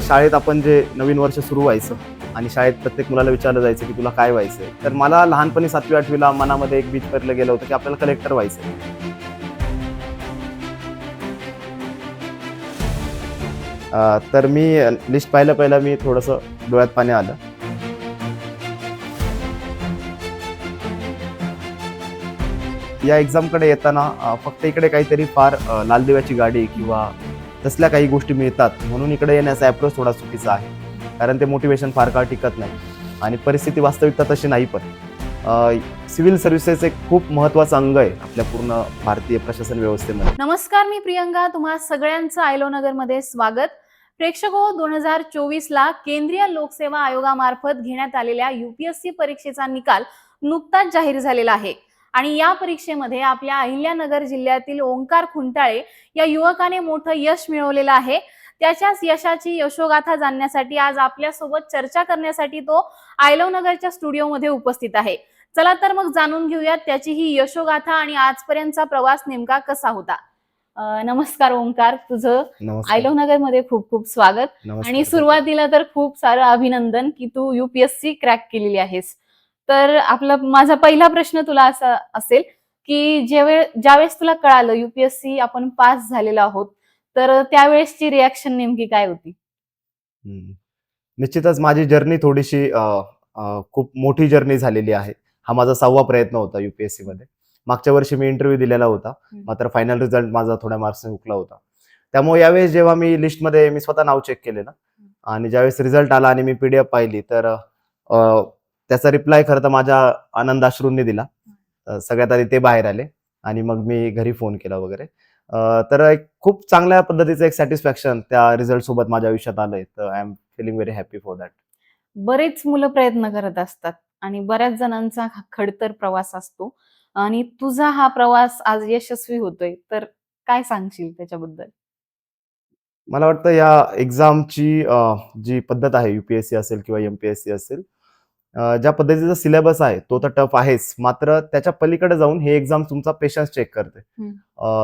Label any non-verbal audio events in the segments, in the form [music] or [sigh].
शाळेत आपण जे नवीन वर्ष सुरू व्हायचं आणि शाळेत प्रत्येक मुलाला विचारलं जायचं की तुला काय व्हायचंय तर मला लहानपणी सातवी आठवीला मनामध्ये एक बीच पेरलं गेलं होतं की आपल्याला कलेक्टर व्हायचं तर मी लिस्ट पाहिलं पहिलं मी थोडंसं डोळ्यात पाणी आलं. या एक्झामकडे येताना फक्त इकडे काहीतरी फार अं, लाल दिव्याची गाडी किंवा तसल्या काही गोष्टी मिळतात. म्हणून इकडे येण्याचा अप्रोच थोडा चुकीचा आहे. कारण ते मोटिवेशन फार काळ टिकत नाही. आणि परिस्थिती वास्तविकता तशी नाही पण सिव्हिल सर्व्हिसेस एक खूप महत्वाचं अंग आहे आपल्या पूर्ण भारतीय प्रशासन व्यवस्थेमध्ये. नमस्कार मी प्रियंका. तुम्हा सगळ्यांचं आयलो नगरमध्ये स्वागत. प्रेक्षको दोन हजार चोवीस ला केंद्रीय लोकसेवा आयोगामार्फत घेण्यात आलेल्या युपीएससी परीक्षेचा निकाल नुकताच जाहीर झालेला आहे. आणि या परीक्षेमध्ये आपल्या अहिल्यानगर जिल्ह्यातील ओंकार खुंटाळे या युवकाने मोठं यश मिळवलेलं आहे. त्याच्याच यशाची यशोगाथा जाणण्यासाठी आज आपल्यासोबत चर्चा करण्यासाठी तो आयलव नगरच्या स्टुडिओमध्ये उपस्थित आहे. चला तर मग जाणून घेऊयात त्याची ही यशोगाथा आणि आजपर्यंतचा प्रवास नेमका कसा होता. नमस्कार ओंकार तुझं आयलव नगरमध्ये खूप खूप स्वागत. आणि सुरुवातीला तर खूप सारं अभिनंदन की तू युपीएससी क्रॅक केलेली आहेस. तर आपला माझा पहिला प्रश्न तुला असा असेल की जेवेळ ज्यावेळेस तुला कळालं युपीएससी आपण पास झालेलो आहोत तर त्यावेळेसची रिॲक्शन नेमकी काय होती. निश्चितच माझी जर्नी थोडीशी खूप मोठी जर्नी झालेली आहे. हा माझा सहावा प्रयत्न होता युपीएससी मध्ये. मागच्या वर्षी मी इंटरव्ह्यू दिलेला होता. मात्र फायनल रिझल्ट माझा थोड्या मार्क्सने हुकला होता. त्यामुळे यावेळेस जेव्हा मी लिस्टमध्ये मी स्वतः नाव चेक केलेलं आणि ज्यावेळेस रिझल्ट आला आणि मी पीडीएफ पाहिली तर त्याचा रिप्लाय खरं तर माझ्या आनंद अश्रूंनी दिला सगळ्यात आधी ते बाहेर आले आणि मग मी घरी फोन केला वगैरे. तर एक खूप चांगल्या पद्धतीचं एक सॅटिस्फॅक्शन त्या रिझल्ट सोबत माझ्या आयुष्यात आलंय. तर I am feeling very happy for that बरेच मुलं प्रयत्न करत असतात आणि बऱ्याच जणांचा खडतर प्रवास असतो. आणि तुझा हा प्रवास आज यशस्वी होतोय. तर काय सांगशील त्याच्याबद्दल? मला वाटतं या एक्झामची जी पद्धत आहे युपीएससी असेल किंवा एमपीएससी असेल ज्या पद्धतीचा सिलेबस आहे तो तर टफ आहेच. मात्र त्याच्या पलीकडे जाऊन हे एक्झाम तुमचा पेशन्स चेक करते.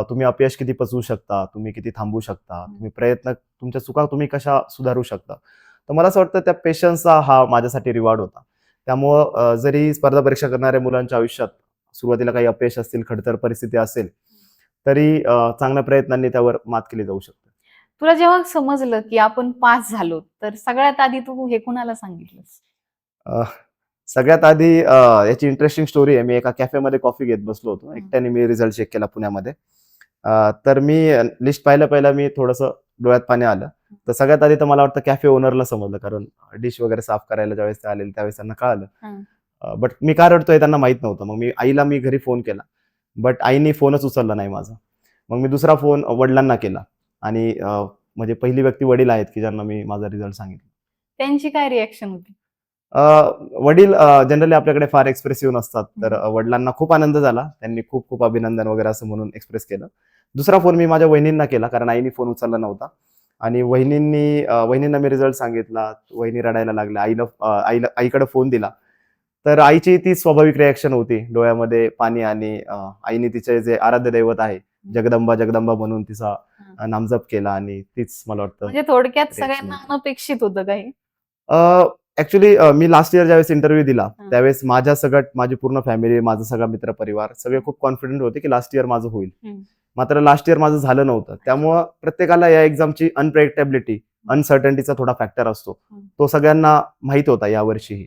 तुम्ही अपयश किती पचवू शकता तुम्ही किती थांबू शकता. तुम्ही प्रयत्न तुमच्या चुका तुम्ही कशा सुधारू शकता? तर मला असं वाटतं त्या पेशन्सचा हा माझ्यासाठी रिवॉर्ड होता. त्यामुळं जरी स्पर्धा परीक्षा करणाऱ्या मुलांच्या आयुष्यात सुरुवातीला काही अपयश असतील खडतर परिस्थिती असेल तरी चांगल्या प्रयत्नांनी त्यावर मात केली जाऊ शकते. तुला जेव्हा समजलं की आपण पास झालो तर सगळ्यात आधी तू हे कुणाला सांगितलंस? सगळ्यात आधी याची इंटरेस्टिंग स्टोरी आहे. मी एका कॅफेमध्ये कॉफी घेत बसलो होतो. एकट्याने मी रिझल्ट चेक केला पुण्यामध्ये. तर मी लिस्ट पाहिलं पहिलं मी थोडंसं डोळ्यात पाणी आलं. तर सगळ्यात आधी तर मला वाटतं कॅफे ओनरला समजलं कारण डिश वगैरे साफ करायला ज्यावेळेस ते आलेले त्यावेळेस त्यांना. कळालं. बट मी का रडतोय त्यांना माहीत नव्हतं. मग मी आईला मी घरी फोन केला. बट आईने फोनच उचलला नाही माझा. मग मी दुसरा फोन वडिलांना केला. आणि म्हणजे पहिली व्यक्ती वडील आहेत की ज्यांना मी माझा रिझल्ट सांगितला. त्यांची काय रिॲक्शन होती? वडील जनरली आपल्याकडे फार एक्सप्रेसिव्ह नसतात. तर अ, वडिलांना खूप आनंद झाला. त्यांनी खूप खूप अभिनंदन वगैरे असं म्हणून एक्सप्रेस केलं. दुसरा फोन मी माझ्या वहिनींना केला कारण आईनी फोन उचलला नव्हता. आणि वहिनींनी वहिनींना मी रिझल्ट सांगितला. वहिनी रडायला लागल्या. आईला आईला आईकडे फोन दिला. तर आईची ती स्वाभाविक रिॲक्शन होती. डोळ्यामध्ये पाणी आणि आईने तिचे जे आराध्य दैवत आहे जगदंबा जगदंबा म्हणून तिचा नामजप केला आणि तीच मला वाटतं म्हणजे थोडक्यात सगळ्यांना. अनपेक्षित होतं काही. ऍक्च्युली मी लास्ट इयर ज्यावेळेस इंटरव्ह्यू दिला. त्यावेळेस माझ्या सगळ्यात माझी पूर्ण फॅमिली माझा सगळा मित्र परिवार सगळे खूप कॉन्फिडंट होते की लास्ट इयर माझं होईल. मात्र लास्ट इयर माझं झालं नव्हतं. त्यामुळं प्रत्येकाला या एक्झामची अनप्रेडिक्टेबिलिटी अनसर्टनिटीचा थोडा फॅक्टर असतो. तो सगळ्यांना माहीत होता यावर्षीही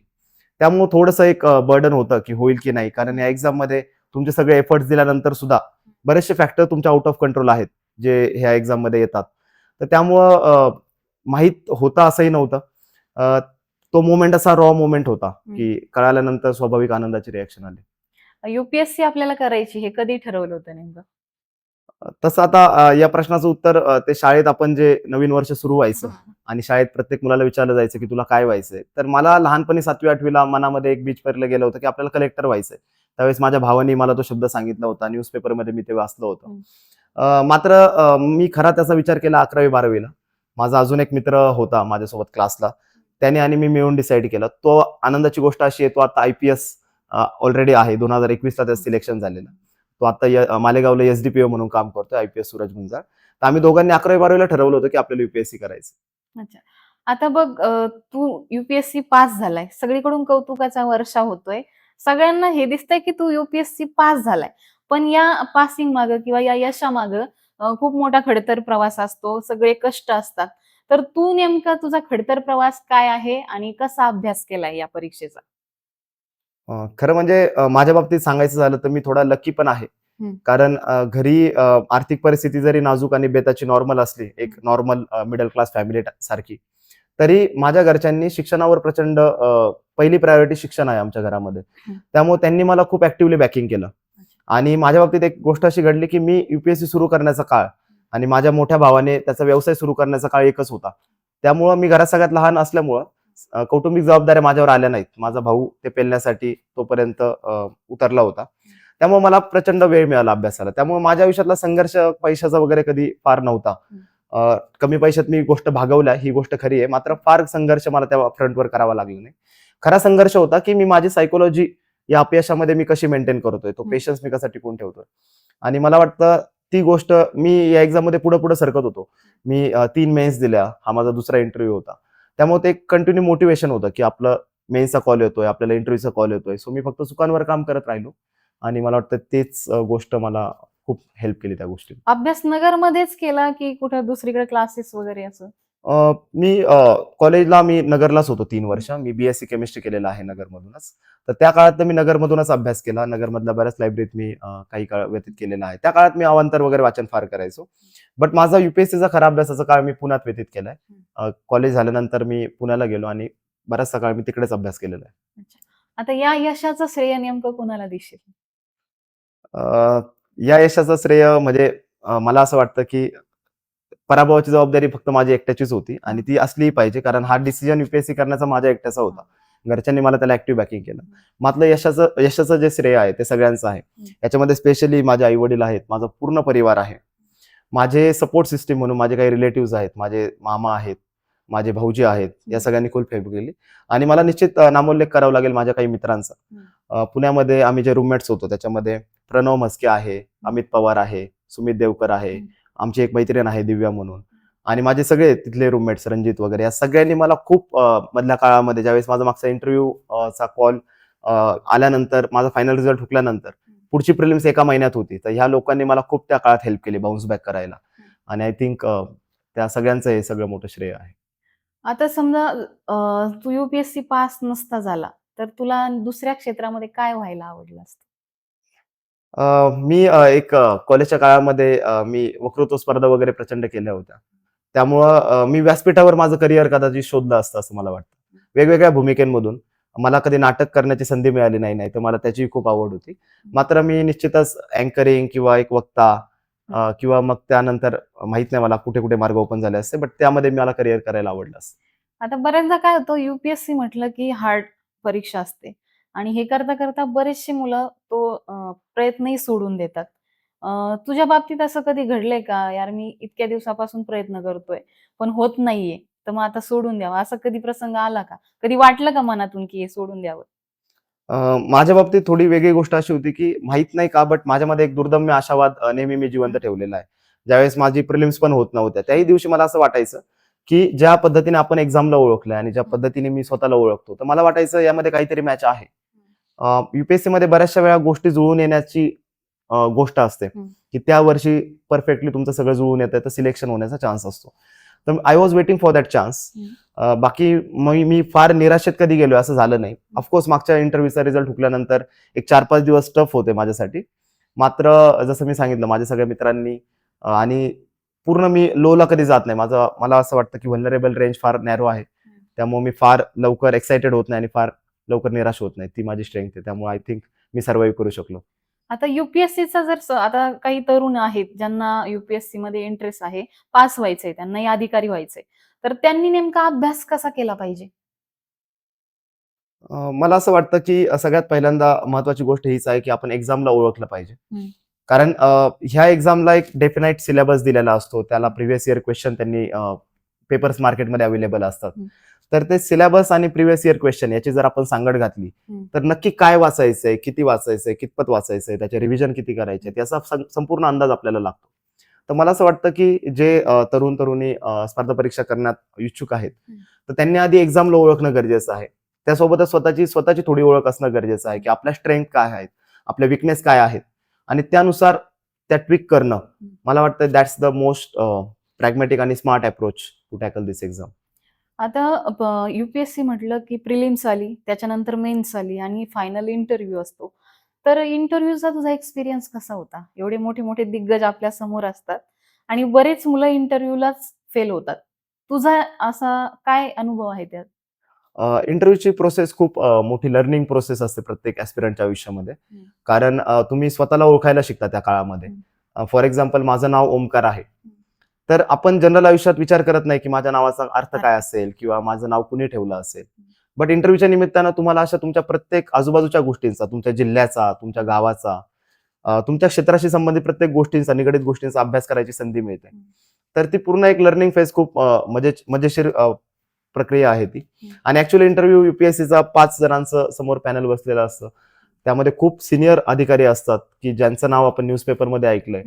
त्यामुळं थोडंसं एक बर्डन होतं की होईल की नाही. कारण या एक्झाममध्ये तुमचे सगळे एफर्ट्स दिल्यानंतर सुद्धा बरेचसे फॅक्टर तुमच्या आउट ऑफ कंट्रोल आहेत जे ह्या एक्झाममध्ये येतात. तर त्यामुळं माहीत होतं असंही नव्हतं. तो मोमेंट असा रॉ मोमेंट होता की कळाल्यानंतर स्वाभाविक आनंदाची रिॲक्शन आली. युपीएससी आपल्याला करायची हे कधी ठरवलं होतं नेमकं? तसं आता या प्रश्नाचं उत्तर ते शाळेत आपण जे नवीन वर्ष सुरू व्हायचं आणि शाळेत प्रत्येक मुलाला विचारलं जायचं की तुला काय व्हायचंय? तर मला लहानपणी सातवी आठवीला मनामध्ये एक बीच पेरलं गेलं होतं की आपल्याला कलेक्टर व्हायचंय. त्यावेळेस माझ्या भावानी मला तो शब्द सांगितला होता न्यूजपेपरमध्ये मी ते वाचलं होतं. मात्र मी खरा त्याचा विचार केला अकरावी बारावीला. माझा अजून एक मित्र होता माझ्यासोबत क्लासला त्याने आणि मी मिळून डिसाईड केलं. तो आनंदाची गोष्ट अशी आहे तो आता आय पी एस ऑलरेडी आहे. दोन हजार एकवीसला त्याचं सिलेक्शन झालेलं. तो आता मालेगावला एसडीपीओ म्हणून काम करतोय I P S Suraj Gunjal तर आम्ही दोघांनी अकरावी बारावीला ठरवलं होतं की आपल्याला युपीएससी करायचं. अच्छा. आता बघ तू युपीएससी पास झालाय. सगळीकडून कौतुकाचा वर्षा होतोय. सगळ्यांना हे दिसतंय की तू युपीएससी पास झालाय. पण या पासिंग माग किंवा या यशामाग खूप मोठा खडतर प्रवास असतो. सगळे कष्ट असतात. तर तू नेमका तुझा खडतर प्रवास काय आहे आणि कसा अभ्यास केलाय या परीक्षेचा? खरं म्हणजे माझ्या बाबतीत सांगायचं झालं तर मी थोडा लकी पण आहे. कारण घरी आर्थिक परिस्थिती जरी नाजूक आणि बेताची नॉर्मल असली एक नॉर्मल मिडल क्लास फॅमिली सारखी तरी माझ्या घरच्यांनी शिक्षणावर प्रचंड पहिली प्रायोरिटी शिक्षण आहे आमच्या घरामध्ये. त्यामुळे त्यांनी मला खूप ऍक्टिव्हली बॅकिंग केलं. आणि माझ्या बाबतीत एक गोष्ट अशी घडली की मी युपीएससी सुरू करण्याचा काळ आणि माझ्या मोठ्या भावाने त्याचा व्यवसाय सुरू करण्याचा काळ एकच होता. त्यामुळं मी घरात सगळ्यात लहान असल्यामुळं कौटुंबिक जबाबदाऱ्या माझ्यावर आल्या नाहीत. माझा भाऊ ते पेलण्यासाठी तोपर्यंत उतरला होता. त्यामुळे मला प्रचंड वेळ मिळाला अभ्यासाला. त्यामुळे माझ्या आयुष्यातला संघर्ष पैशाचा वगैरे कधी फार नव्हता. कमी पैशात मी गोष्ट भागवल्या ही गोष्ट खरी आहे. मात्र फार संघर्ष मला त्या फ्रंटवर करावा लागला नाही. खरा संघर्ष होता की मी माझी सायकोलॉजी या अपयशामध्ये मी कशी मेंटेन करतोय? तो. पेशन्स मी कसा टिकून ठेवतोय? आणि मला वाटतं ती गोष्ट मी या एक्झाममध्ये पुढे पुढे सरकत होतो. मी तीन मेन्स दिल्या. हा माझा दुसरा इंटरव्ह्यू होता. त्यामुळे ते कंटिन्यू मोटिवेशन होतं की आपलं मेन्सचा कॉल येतोय आपल्याला इंटरव्ह्यूचा कॉल येतोय. सो मी फक्त चुकांवर काम करत राहिलो. आणि मला वाटतं तेच गोष्ट मला खूप हेल्प केली त्या गोष्टी अभ्यास नगरमध्येच केला की कुठे दुसरीकडे क्लासेस वगैरे असं? मी कॉलेजला मी नगरलाच होतो तीन वर्ष. मी बीएससी केमिस्ट्री केलेलं आहे नगरमधूनच. तर त्या काळात मी नगरमधूनच अभ्यास केला. नगरमधल्या बऱ्याच लायब्ररीत मी काही काळ व्यतीत केलेला आहे. त्या काळात मी अवांतर वगैरे वाचन फार करायचो. बट माझा युपीएससीचा खरा अभ्यासाचा काळ मी पुण्यात व्यतीत केलाय. कॉलेज झाल्यानंतर मी पुण्याला गेलो आणि बराचसा काळ मी तिकडेच अभ्यास केलेला आहे. आता या यशाचं श्रेय नेमकं कोणाला दिसेल? या यशाचं श्रेय म्हणजे मला असं वाटतं की पराभवाची जबाबदारी फक्त माझी एकट्याचीच होती आणि ती असलीही पाहिजे कारण हा डिसिजन युपीएससी करण्याचा माझ्या एकट्याचा होता. घरच्यांनी मला त्याला ऍक्टिव्ह बॅकिंग केलं. मात्र यशाचं यशाचं जे श्रेय आहे ते सगळ्यांचं आहे. याच्यामध्ये स्पेशली माझे आई वडील आहेत माझा पूर्ण परिवार आहे. माझे सपोर्ट सिस्टीम म्हणून माझे काही रिलेटिव्ह आहेत माझे मामा आहेत माझे भाऊजी आहेत या सगळ्यांनी खूप हेल्प केली आणि मला निश्चित नामोल्लेख करावा लागेल माझ्या काही मित्रांचा. पुण्यामध्ये आम्ही जे रूममेट्स होतो त्याच्यामध्ये प्रणव म्हस्के आहे अमित पवार आहे सुमित देवकर आहे. आमची एक मैत्रीण आहे दिव्या म्हणून. आणि माझे सगळे तिथले रूममेट्स रणजित वगैरे या सगळ्यांनी मला खूप मधल्या काळामध्ये ज्यावेळेस माझा मागचा इंटरव्ह्यू चा कॉल आल्यानंतर माझा फायनल रिझल्ट हुकल्यानंतर पुढची प्रिलिम्स एका महिन्यात होती. तर ह्या लोकांनी मला खूप त्या काळात हेल्प केली बाउन्स बॅक करायला. आणि आय थिंक त्या सगळ्यांचं हे सगळं मोठं श्रेय आहे. आता समजा तू युपीएससी पास नसता झाला तर तुला दुसऱ्या क्षेत्रामध्ये काय व्हायला आवडलं असतं? मी एक कॉलेजच्या काळामध्ये मी वक्तृत्व स्पर्धा वगैरे प्रचंड केल्या होत्या. त्यामुळं मी व्यासपीठावर माझं करिअर कदाचित शोधलं असतं असं मला वाटतं. वेगवेगळ्या भूमिकेमधून मला कधी नाटक करण्याची संधी मिळाली नाही नाही तर मला त्याची खूप आवड होती. मात्र मी निश्चितच अँकरिंग किंवा एक वक्ता किंवा मग त्यानंतर माहीत नाही मला कुठे कुठे मार्ग ओपन झाले असते बट त्यामध्ये मला करिअर करायला आवडलं असतं. आता बऱ्याचदा काय होतं युपीएससी म्हटलं की हार्ड परीक्षा असते. आणि हे करता करता बरेचशी मुलं तो प्रयत्नही सोडून देतात. तुझ्या बाबतीत असं कधी घडलंय का? यार मी इतक्या दिवसापासून प्रयत्न करतोय पण होत नाहीये तर मग आता सोडून द्यावा. असा कधी प्रसंग आला का? कधी वाटलं का मनातून की हे सोडून द्यावं? माझ्या बाबतीत थोडी वेगळी गोष्ट अशी होती की माहीत नाही का बट माझ्यामध्ये एक दुर्दम्य आशावाद नेहमी मी जिवंत ठेवलेला आहे. ज्यावेळेस माझी प्रिलिम्स पण होत नव्हत्या त्याही दिवशी मला असं वाटायचं की ज्या पद्धतीने आपण एक्झामला ओळखलंय आणि ज्या पद्धतीने मी स्वतःला ओळखतो तर मला वाटायचं यामध्ये काहीतरी मॅच आहे. युपीएससी मध्ये बऱ्याचशा वेळा गोष्टी जुळून येण्याची गोष्ट असते. की त्या वर्षी परफेक्टली तुमचं सगळं जुळून येतं तर सिलेक्शन होण्याचा चान्स असतो. तर I was waiting for that chance. बाकी मी मी फार निराशेत कधी गेलो असं झालं नाही. ऑफकोर्स मागच्या इंटरव्ह्यूचा रिझल्ट हुकल्यानंतर एक चार पाच दिवस टफ होते माझ्यासाठी. मात्र जसं मी सांगितलं माझ्या सगळ्या मित्रांनी आणि पूर्ण मी लोला कधी जात नाही. माझं मला असं वाटतं की व्हलनरेबल रेंज फार नॅरो आहे. त्यामुळे मी फार लवकर एक्साइटेड होत नाही आणि फार लवकर निराश होत नाही ती माझी स्ट्रेंथ आहे. त्यामुळे आय थिंक मी सर्वाईव्ह करू शकलो. आता युपीएससीचा जर आता काही तरुण आहेत ज्यांना युपीएससी मध्ये इंटरेस्ट आहे पास व्हायचंय त्यांनाही अधिकारी व्हायचंय. तर त्यांनी नेमका अभ्यास कसा केला पाहिजे? मला असं वाटतं की सगळ्यात पहिल्यांदा महत्वाची गोष्ट हीच आहे की आपण एक्झामला ओळखलं पाहिजे. कारण ह्या एक्झामला एक डेफिनाईट सिलेबस दिलेला असतो. त्याला प्रिव्हियस इयर क्वेश्चन त्यांनी पेपर्स मार्केटमध्ये अवेलेबल असतात. तर ते सिलेबस आणि प्रिव्हियस इयर क्वेश्चन याची जर आपण सांगड घातली. तर नक्की काय वाचायचंय किती वाचायचंय कितपत वाचायचंय त्याचे रिव्हिजन किती करायचे याचा संपूर्ण अंदाज आपल्याला लागतो. तर मला असं वाटतं की जे तरुण तरुणी स्पर्धा परीक्षा करण्यात इच्छुक आहेत. तर त्यांनी आधी एक्झामला ओळखणं गरजेचं आहे. त्यासोबतच स्वतःची स्वतःची थोडी ओळख असणं गरजेचं आहे की आपल्या स्ट्रेंथ काय आहेत आपल्या विकनेस काय आहेत आणि त्यानुसार त्या ट्विक करणं. मला वाटतं दॅट्स द मोस्ट प्रॅग्मॅटिक आणि smart approach to tackle this exam आता युपीएससी म्हटलं की प्रिलिम्स आली त्याच्यानंतर मेन्स आली आणि फायनल इंटरव्ह्यू असतो. तर इंटरव्ह्यूचा तुझा एक्सपिरियन्स कसा होता? एवढे मोठे मोठे दिग्गज आपल्यासमोर असतात आणि बरेच मुलं इंटरव्ह्यूलाच फेल होतात. तुझा असा काय अनुभव आहे त्यात? इंटरव्ह्यूची प्रोसेस खूप मोठी लर्निंग प्रोसेस असते प्रत्येक ऍस्पिरंटच्या आयुष्यामध्ये. कारण तुम्ही स्वतःला ओळखायला शिकता त्या काळामध्ये. फॉर एक्झाम्पल माझं नाव ओमकार आहे. तर आपण जनरल आयुष्यात विचार करत नाही की माझ्या नावाचा अर्थ काय असेल किंवा माझं नाव कुणी ठेवलं असेल. बट इंटरव्ह्यूच्या निमित्तानं तुम्हाला अशा तुमच्या प्रत्येक आजूबाजूच्या गोष्टींचा तुमच्या जिल्ह्याचा तुमच्या गावाचा तुमच्या क्षेत्राशी संबंधित प्रत्येक गोष्टींचा निगडीत गोष्टींचा अभ्यास करायची संधी मिळते. तर ती पूर्ण एक लर्निंग फेज खूप मजे मजेशीर प्रक्रिया आहे ती. आणि ऍक्च्युअली इंटरव्ह्यू युपीएससीचा पाच जणांचं समोर पॅनल बसलेलं असतं. त्यामध्ये खूप सिनियर अधिकारी असतात की ज्यांचं नाव आपण न्यूजपेपरमध्ये ऐकलंय.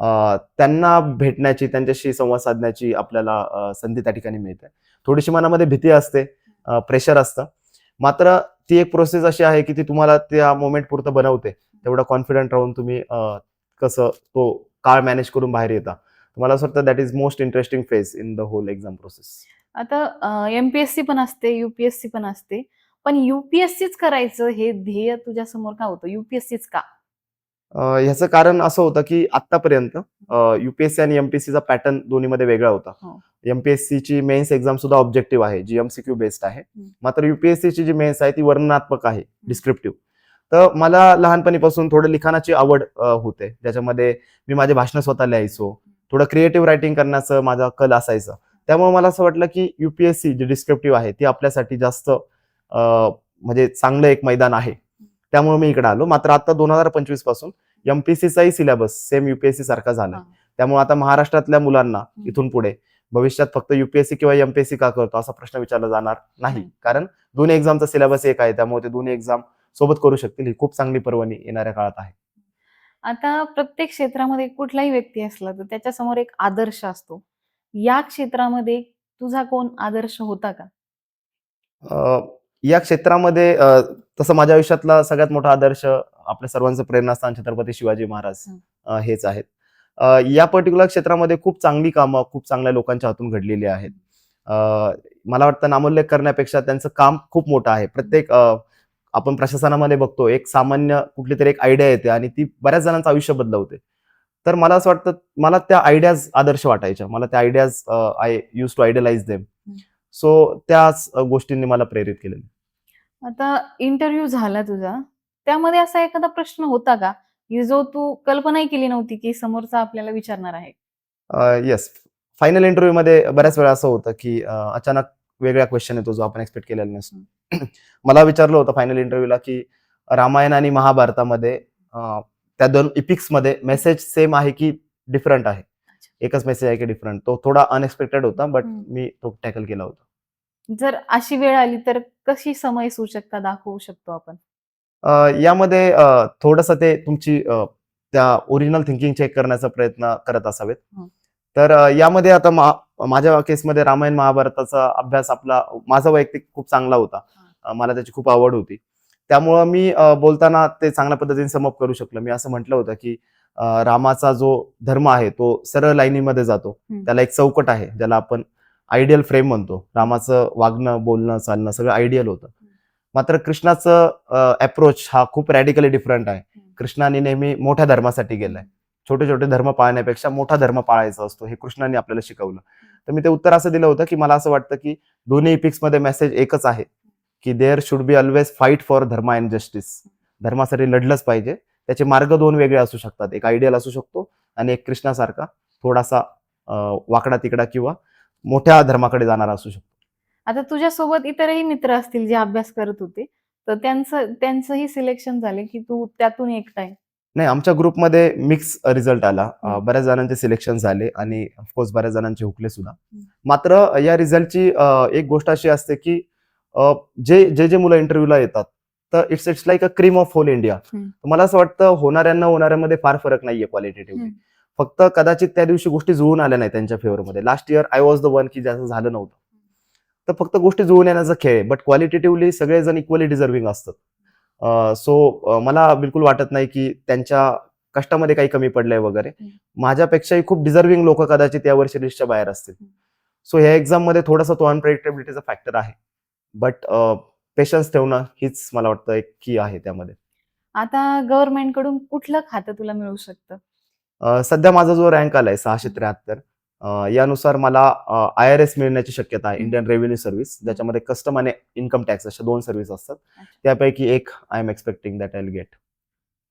त्यांना भेटण्याची त्यांच्याशी संवाद साधण्याची आपल्याला संधी त्या ठिकाणी मिळते. थोडीशी मनामध्ये भीती असते प्रेशर असतं. मात्र ती एक प्रोसेस अशी आहे की ती तुम्हाला त्या मोमेंट पुरतं बनवते. तेवढं कॉन्फिडंट राहून तुम्ही कसं तो काळ मॅनेज करून बाहेर येता. मला असं वाटतं that is most interesting phase in the whole exam process आता एमपीएससी पण असते युपीएससी पण असते. पण युपीएससीच करायचं हे ध्येय तुझ्या समोर का होतं? युपीएससीच का? ह्याचं कारण असं होतं की आतापर्यंत युपीएससी आणि एमपीएससीचा पॅटर्न दोन्हीमध्ये वेगळा होता. हो. एमपीएससीची मेन्स एक्झाम सुद्धा ऑब्जेक्टिव्ह आहे जी एमसीक्यू बेस्ड आहे. मात्र युपीएससीची जी मेन्स आहे ती वर्णनात्मक आहे डिस्क्रिप्टिव्ह तर मला लहानपणीपासून थोडं लिखाणाची आवड होते. ज्याच्यामध्ये मी माझे भाषण स्वतः लिहायचो. थोडं क्रिएटिव्ह रायटिंग करण्याचं माझा कल असायचा. त्यामुळे मला असं वाटलं की युपीएससी जी डिस्क्रिप्टिव्ह आहे ती आपल्यासाठी जास्त म्हणजे चांगलं एक मैदान आहे. त्यामुळे मी इकडे आलो. मात्र आता दोन हजार पंचवीसपासून एमपीएससीचाही सिलेबस सेम युपीएससी सारखा झाला. त्यामुळे आता महाराष्ट्रातल्या मुलांना. इथून पुढे भविष्यात फक्त युपीएससी किंवा एमपीएससी का करतो असा प्रश्न विचारला जाणार नाही नाही. कारण दोन्ही एक्झामचा सिलेबस एक आहे त्यामुळे ते दोन्ही एक्झाम सोबत करू शकतील ही खूप चांगली पर्वणी येणाऱ्या काळात आहे आता प्रत्येक क्षेत्रामध्ये कुठलाही व्यक्ती असला तर त्याच्यासमोर एक आदर्श असतो या क्षेत्रामध्ये तुझा कोण आदर्श होता का या क्षेत्रामध्ये तसं माझ्या आयुष्यातला सगळ्यात मोठा आदर्श आपल्या सर्वांचं प्रेरणास्थान छत्रपती शिवाजी महाराज हेच आहेत. या पर्टिक्युलर क्षेत्रामध्ये खूप चांगली कामं खूप चांगल्या लोकांच्या हातून घडलेली आहेत. मला वाटतं नामोल्लेख करण्यापेक्षा त्यांचं काम खूप मोठं आहे. प्रत्येक आपण प्रशासनामध्ये बघतो एक सामान्य कुठली तरी एक आयडिया येते आणि ती बऱ्याच जणांचं आयुष्य बदलवते. तर मला असं वाटतं मला त्या आयडियाज आदर्श वाटायच्या. मला त्या ideas I use to idealize them. So त्याच गोष्टींनी मला प्रेरित केलेलं आता इंटरव्ह्यू झाला तुझा. त्यामध्ये असा एखादा प्रश्न होता का? की जो तू कल्पनाही केली नव्हती की समोरचा आपल्याला विचारणार आहे? येस फायनल इंटरव्ह्यू मध्ये बऱ्याच वेळा असं होतं की अचानक वेगळा क्वेश्चन येतो जो आपण एक्सपेक्ट केलेला नसतो. [clears throat] मला विचारलं होतं फायनल इंटरव्ह्यूला की रामायण आणि महाभारतामध्ये त्या दोन इपिक्समध्ये मेसेज सेम आहे की डिफरंट आहे? एकच मेसेज आहे की डिफरंट तो थोडा अनएक्सपेक्टेड होता बट. मी तो टॅकल केला होता. जर अशी वेळ आली तर कशी समय सूचकता दाखवू शकतो आपण? यामध्ये थोडस ते तुमची त्या ओरिजिनल थिंकिंग चेक करण्याचा प्रयत्न करत असावेत. हं. तर यामध्ये आता माझ्या केसमध्ये रामायण महाभारताचा अभ्यास आपला माझा वैयक्तिक खूप चांगला होता. मला त्याची खूप आवड होती. त्यामुळं मी बोलताना ते चांगल्या पद्धतीने समअप करू शकलो. मी असं म्हटलं होतं की रामाचा जो धर्म आहे तो सरळ लाईनीमध्ये जातो. त्याला एक चौकट आहे ज्याला आपण आयडियल फ्रेम म्हणतो. रामाचं वागणं बोलणं चालणं सगळं आयडियल होतं. मात्र कृष्णाचं अप्रोच हा खूप रॅडिकली डिफरंट आहे. कृष्णाने नेहमी मोठ्या धर्मासाठी गेलाय. छोटे छोटे धर्म पाळण्यापेक्षा मोठा धर्म पाळायचा असतो हे कृष्णाने आपल्याला शिकवलं. तर मी ते उत्तर असं दिलं होतं की मला असं वाटतं की दोन्ही इपिक्समध्ये मेसेज एकच आहे की there should be always fight for dharma and justice धर्मासाठी लढलंच पाहिजे. त्याचे मार्ग दोन वेगळे असू शकतात. एक आयडियल असू शकतो आणि एक कृष्णासारखा थोडासा वाकडा तिकडा किंवा मोठ्या धर्माकडे जाणारा असू शकतो. आता तुझ्यासोबत इतरही मित्र असतील जे अभ्यास करत होते तर त्यांचं त्यांचंही सिलेक्शन झाले की तू त्यातून एकटा आहे नाही आमच्या ग्रुपमध्ये मिक्स रिझल्ट आला. बऱ्याच जणांचे सिलेक्शन झाले आणि ऑफकोर्स बऱ्याच जणांचे हुकले सुद्धा. मात्र या रिझल्टची एक गोष्ट अशी असते की जे जे जे मुलं इंटरव्ह्यूला येतात तर it's it's like a cream of whole India. मला असं वाटतं होणाऱ्यांना होणाऱ्यामध्ये फार फरक नाहीये क्वालिटेटिव्हली हम्म. फक्त कदाचित त्या दिवशी गोष्टी जुळून आल्या नाही त्यांच्या फेवरमध्ये last year I was the one की ज्याचं झालं नव्हतं तर फक्त गोष्टी जुळून येण्याचा खेळ आहे. बट क्वालिटेटिव्हली सगळेजण इक्वली डिझर्विंग असतात. सो मला बिलकुल वाटत नाही की त्यांच्या कष्टामध्ये काही कमी पडलंय वगैरे. माझ्यापेक्षाही खूप डिझर्विंग लोक कदाचित यावर्षी लिस्टच्या बाहेर असतील. सो ह्या एक्झाममध्ये थोडासा तो अनप्रेडिक्टेबिलिटीचा फॅक्टर आहे. बट पेशन्स ठेवणं हीच मला वाटतं एक की आहे त्यामध्ये. आता गव्हर्नमेंटकडून कुठलं खातं तुला मिळू शकतं? सध्या माझा जो रँक आलाय सहाशे त्र्याहत्तर. यानुसार मला आय आर एस मिळण्याची शक्यता आहे. इंडियन रेव्हेन्यू सर्व्हिस ज्याच्यामध्ये कस्टम आणि इन्कम टॅक्स अशा दोन सर्व्हिस असतात. त्यापैकी एक I am expecting that I get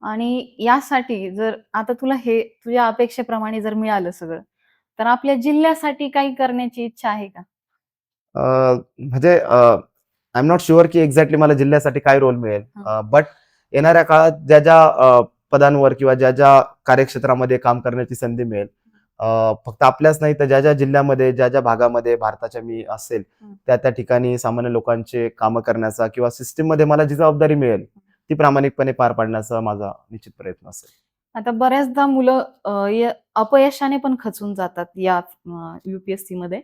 आणि यासाठी जर आता तुला हे तुझ्या अपेक्षेप्रमाणे जर मिळालं सगळं तर आपल्या जिल्ह्यासाठी काही करण्याची इच्छा आहे का? म्हणजे आय एम नॉट शुअर की एक्झॅक्टली मला जिल्ह्यासाठी काय रोल मिळेल. बट येणाऱ्या काळात ज्या ज्या पदांवर किंवा ज्या ज्या कार्यक्षेत्रामध्ये काम करण्याची संधी मिळेल फक्त आपल्याच नाही तर ज्या ज्या जिल्ह्यामध्ये ज्या ज्या भागामध्ये भारताच्या मी असेल. त्या त्या ठिकाणी सामान्य लोकांचे कामं करण्याचा किंवा सिस्टीममध्ये मला जी जबाबदारी मिळेल ती प्रामाणिकपणे पार पाडण्याचा माझा निश्चित प्रयत्न असेल. आता बऱ्याचदा मुलं अपयशाने पण खचून जातात या युपीएससी मध्ये.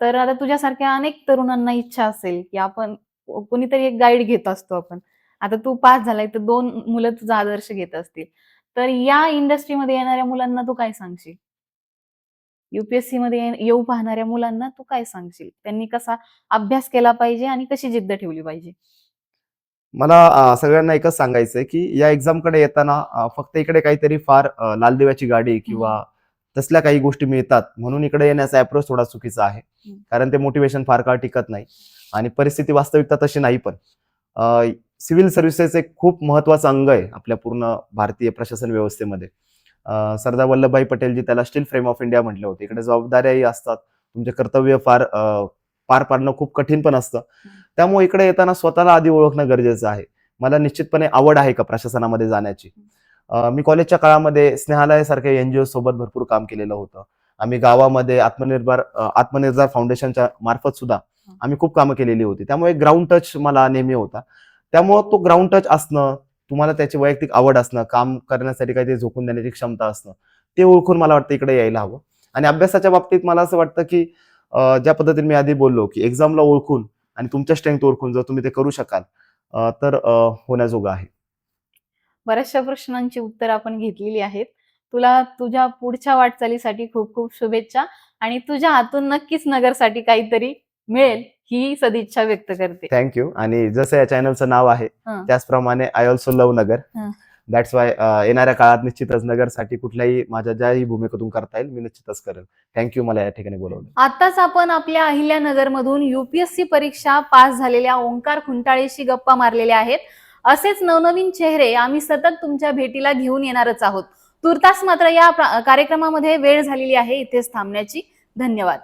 तर आता तुझ्यासारख्या अनेक तरुणांना इच्छा असेल की आपण कोणीतरी एक गाईड घेत असतो आपण. आता तू पास झालाय तर दोन मुलं तुझा आदर्श घेत असतील. तर या इंडस्ट्रीमध्ये येणाऱ्या मुलांना तू काय सांगशील? युपीएससी मध्ये येऊ पाहणाऱ्या मुलांना तू काय सांगशील? त्यांनी कसा अभ्यास केला पाहिजे आणि कशी जिद्द ठेवली पाहिजे? मला सगळ्यांना एकच सांगायचंय की या एक्झामकडे येताना फक्त इकडे काहीतरी फार अ, लालदेवाची गाडी किंवा तसल्या काही गोष्टी मिळतात. म्हणून इकडे येण्याचा अप्रोच थोडा चुकीचा आहे. कारण ते मोटिवेशन फार काळ टिकत नाही. आणि परिस्थिती वास्तविकता तशी नाही पण सिव्हिल सर्व्हिसेस एक खूप महत्वाचं अंग आहे आपल्या पूर्ण भारतीय प्रशासन व्यवस्थेमध्ये. सरदार वल्लभभाई पटेलजी त्याला स्टील फ्रेम ऑफ इंडिया म्हटले होते. इकडे जबाबदाऱ्याही असतात. तुमचे कर्तव्य फार पार पाडणं खूप कठीण पण असतं. त्यामुळे इकडे येताना स्वतःला आधी ओळखणं गरजेचं आहे. मला निश्चितपणे आवड आहे का प्रशासनामध्ये जाण्याची? मी कॉलेजच्या काळामध्ये स्नेहालय सारख्या एनजीओ सोबत भरपूर काम केलेलं होतं. आम्ही गावामध्ये आत्मनिर्भर आत्मनिर्भर फाउंडेशनच्या मार्फत सुद्धा आम्ही खूप कामं केलेली होती. त्यामुळे ग्राउंड टच मला नेहमी होता. त्यामुळं तो ग्राउंड टच असणं तुम्हाला त्याची वैयक्तिक आवड असणं काम करण्यासाठी काहीतरी झोकून देण्याची क्षमता असणं ते ओळखून मला वाटतं इकडे यायला हवं. आणि अभ्यासाच्या बाबतीत मला असं वाटतं की ज्या पद्धतीने मी आधी बोललो की एक्झामला ओळखून आणि तुमच्या स्ट्रेंथ ओळखून जर तुम्ही ते करू शकाल तर होण्याजोगं आहे. बऱ्याचशा प्रश्नांची उत्तर आपण घेतलेली आहेत. तुला तुझ्या पुढच्या वाटचालीसाठी खूप खूप शुभेच्छा आणि तुझ्या हातून नक्कीच नगरसाठी काहीतरी मिळेल ही सदिच्छा व्यक्त करते. थँक्यू आणि जसं या चॅनलचं नाव आहे हं. त्याचप्रमाणे आय ऑल्सो लव्ह नगर हं. दॅट्स वाय येणाऱ्या काळात निश्चितच नगरसाठी कुठल्याही माझ्या ज्याही भूमिकेतून करता येईल मी निश्चितच करेल. थँक्यू मला या ठिकाणी बोलवलं. आताच आपण आपल्या अहिल्यानगर मधून युपीएससी परीक्षा पास झालेल्या ओंकार खुंटाळेशी गप्पा मारलेल्या आहेत. असेच नवनवीन चेहरे आम्ही सतत तुमच्या भेटीला घेऊन येणारच आहोत. तुर्तास मात्र या प्रा- कार्यक्रमामध्ये वेळ झालेली आहे इथेच थांबण्याची. धन्यवाद.